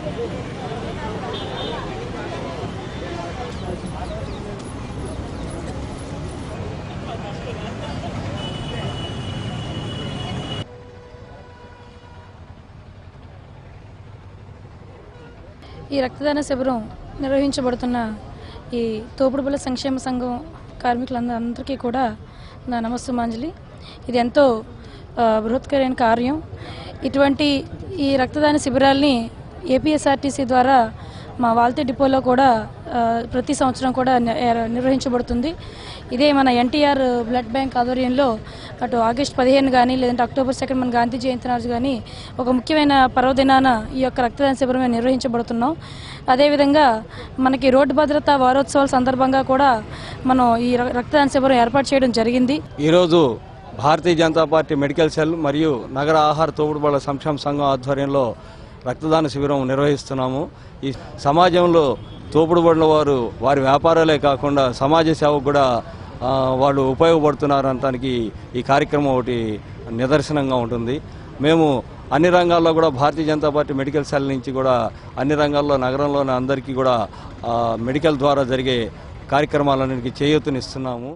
ఈ రక్తదాన శిబిరం నిర్వహించబడుతున్న ఈ తోపుడుబల సంక్షేమ సంఘం కార్మికులందరికీ కూడా నా నమస్సుమాంజలి. ఇది ఎంతో బృహత్కరైన కార్యం. ఇటువంటి ఈ రక్తదాన శిబిరాల్ని ఏపీఎస్ఆర్టీసీ ద్వారా మా వాల్తే డిపోలో కూడా ప్రతి సంవత్సరం కూడా నిర్వహించబడుతుంది. ఇదే మన ఎన్టీఆర్ బ్లడ్ బ్యాంక్ ఆధ్వర్యంలో అటు ఆగస్ట్ పదిహేను కానీ లేదంటే అక్టోబర్ సెకండ్ మన గాంధీ జయంతి రోజు కానీ ఒక ముఖ్యమైన పర్వదినాన ఈ యొక్క రక్తదాన శిబిరం మేము నిర్వహించబడుతున్నాం. అదేవిధంగా మనకి రోడ్డు భద్రత వారోత్సవాల సందర్భంగా కూడా మనం ఈ ర- రక్తదాన శిబిరం ఏర్పాటు చేయడం జరిగింది. ఈరోజు Bharatiya Janata party medical cell మరియు నగర ఆహార తోపుడుబళ్ళ సంక్షేమ సంఘం ఆధ్వర్యంలో రక్తదాన శిబిరం నిర్వహిస్తున్నాము. ఈ సమాజంలో తోపుడుబడిన వారు వారి వ్యాపారాలే కాకుండా సమాజ సేవకు కూడా వాళ్ళు ఉపయోగపడుతున్నారనటానికి ఈ కార్యక్రమం ఒకటి నిదర్శనంగా ఉంటుంది. మేము అన్ని రంగాల్లో కూడా Bharatiya Janata party medical cell నుంచి కూడా అన్ని రంగాల్లో నగరంలోని అందరికీ కూడా మెడికల్ ద్వారా జరిగే కార్యక్రమాలన్నింటికి చేయూతనిస్తున్నాము.